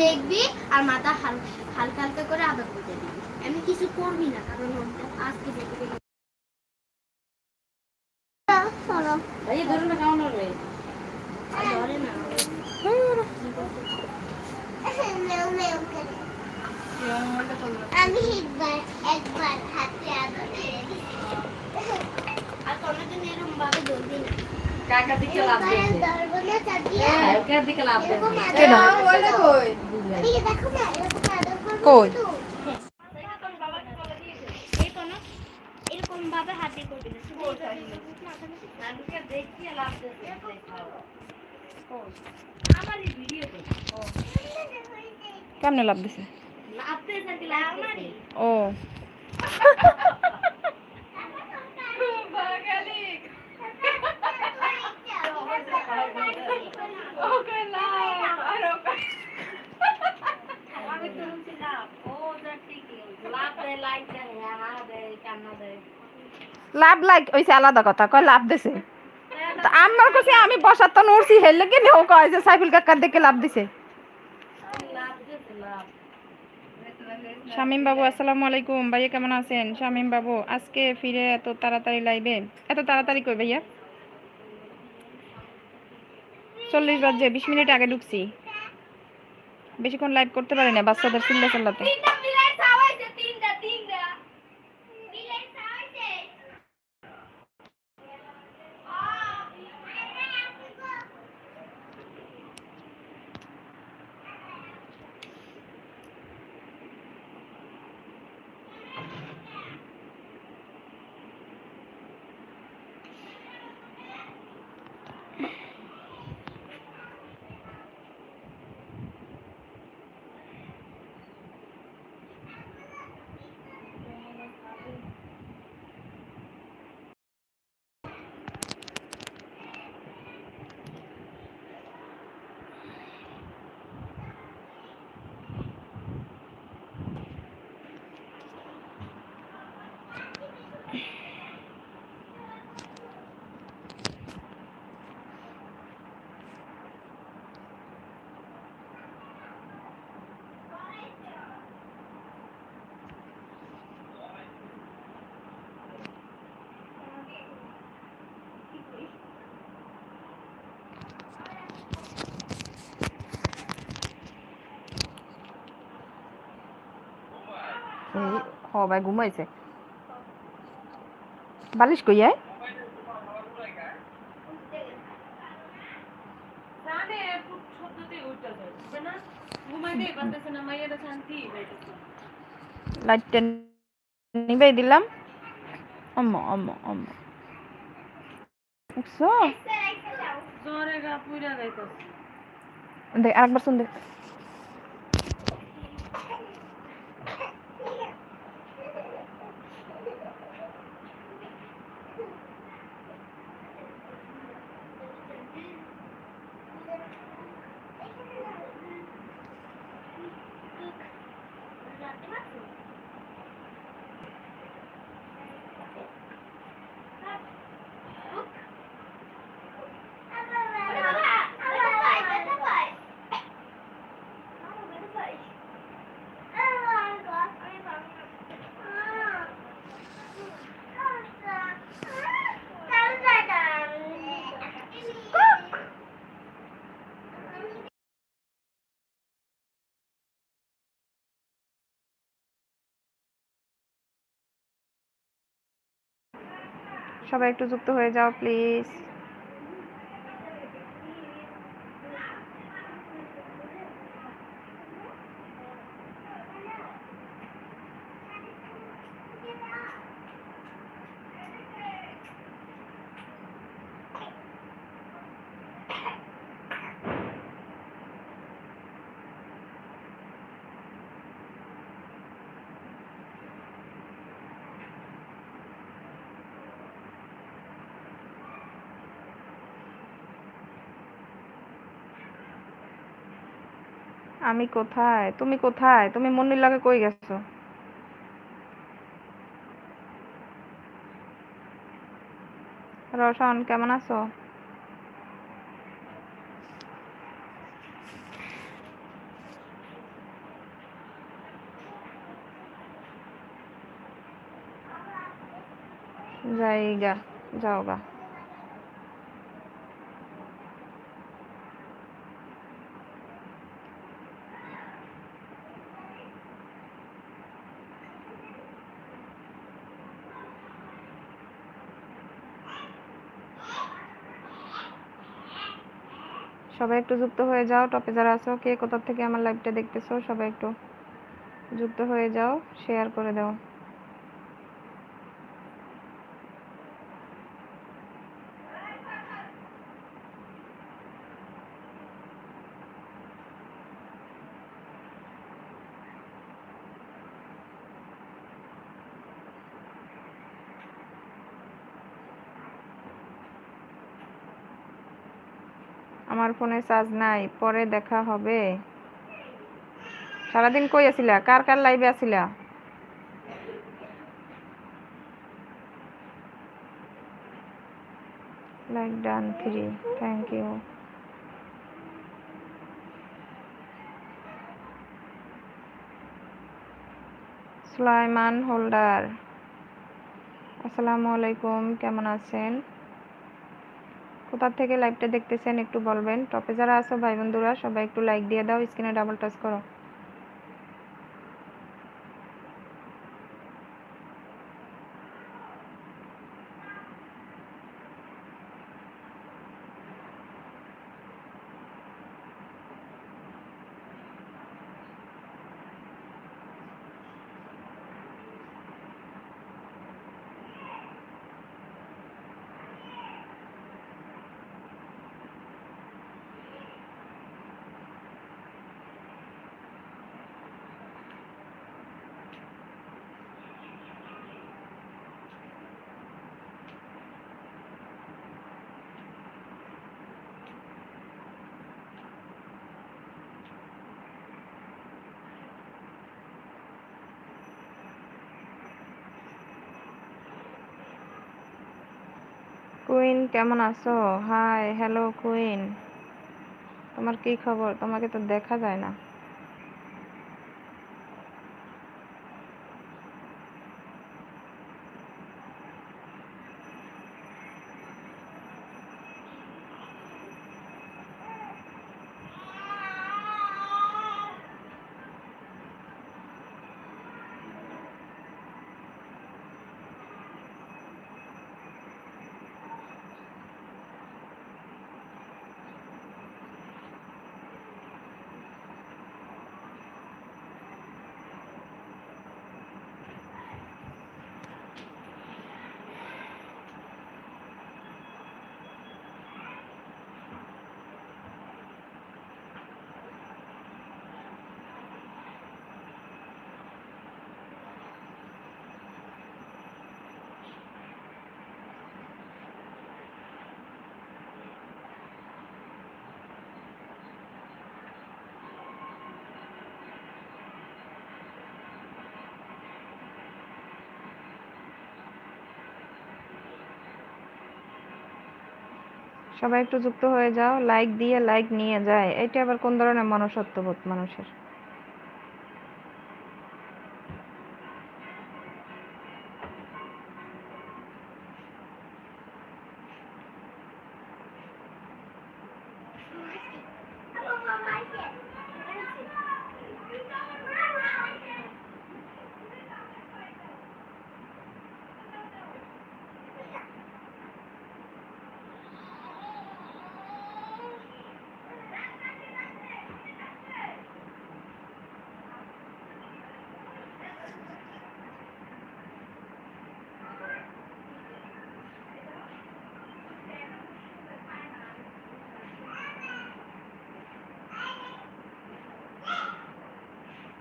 দেখবি আর মাথা হালকা হালকা করে আদর করে দিবি। আমি কিছু করবি না কারণ আজকে দেখবি। আমি একবার একবার হাতে আদর আর কোনোদিন এরকম ভাবে ধরবি না। কাকা দিকে লাভ একবার দিয়েছে? ধরবো না চাবি হ্যাঁ দিকে লাভ কই? ভাবে হাতে করবি না শুধু দেখিয়ে লাভ ভিডিওতে কেমনে লাভ দিছে ও আমি তো বলছি লাভ ও যা ঠিকই লাভ দেয় লাইক দেয় হ্যাঁ দেয় কান্না দেয় আলাদা কথা, কয় লাভ দিছে। আমার কাছে আমি বসার তো নড়ছি হেললে কি কয় যে, সাইফুল কাকার দেখে লাভ দিছে। শামিম বাবু, আসসালামু আলাইকুম। ভাইয়া কেমন আছেন? শামিম বাবু, আজকে ফিরে এত তাড়াতাড়ি লাইবে এত তাড়াতাড়ি কই ভাইয়া? চল্লিশ বাজে, বিশ মিনিট আগে ঢুকছি। বেশিক্ষণ লাইভ করতে পারি না, বাচ্চাদের চিল্লা চাল্লাতে। হ ভাই ঘুমাইছে। বালিশ কই আয়? জানে শব্দতে উঠতে যায়। বুঝবে না? ঘুমাইতে পারতেছে না মাইয়াটা শান্তি হইতেছে লাইটটা নিবাই দিলাম। আম্মা আম্মা আম্মা। দেখ আরেকবার শুন দেখ সবাই একটু যুক্ত হয়ে যাও প্লিজ আমি কোথায়? তুমি কোথায়? তুমি মুন্নির লাগে কই গেছো? রশন কেমন আছো? জায়গা যাওগা সবাই একটু যুক্ত হয়ে যাও, টপে যারা আছো, কে কোথা থেকে আমার লাইভটা দেখতেছো, সবাই একটু যুক্ত হয়ে যাও শেয়ার করে দাও। আমার ফোনে চার্জ নাই, পরে দেখা হবে। সারাদিন কই আছিলা? কার কার লাইভে আছিলা? Like done three thank you Sulaiman holder আসসালামু আলাইকুম কেমন আছেন কোথা থেকে লাইভটা দেখতেছেন একটু বলবেন। টপে যারা আছো ভাই বন্ধুরা সবাই একটু লাইক দিয়ে দাও স্ক্রিনে ডাবল টাচ করো। কুইন কেমন আছো? Hi hello queen. তোমার কি খবর? তোমাকে তো দেখা যায় না। সবাই একটু যুক্ত হয়ে যাও লাইক দিয়ে লাইক নিয়ে যায়। এটা আবার কোন ধরনের মনুষ্যত্ববোধ মানুষের?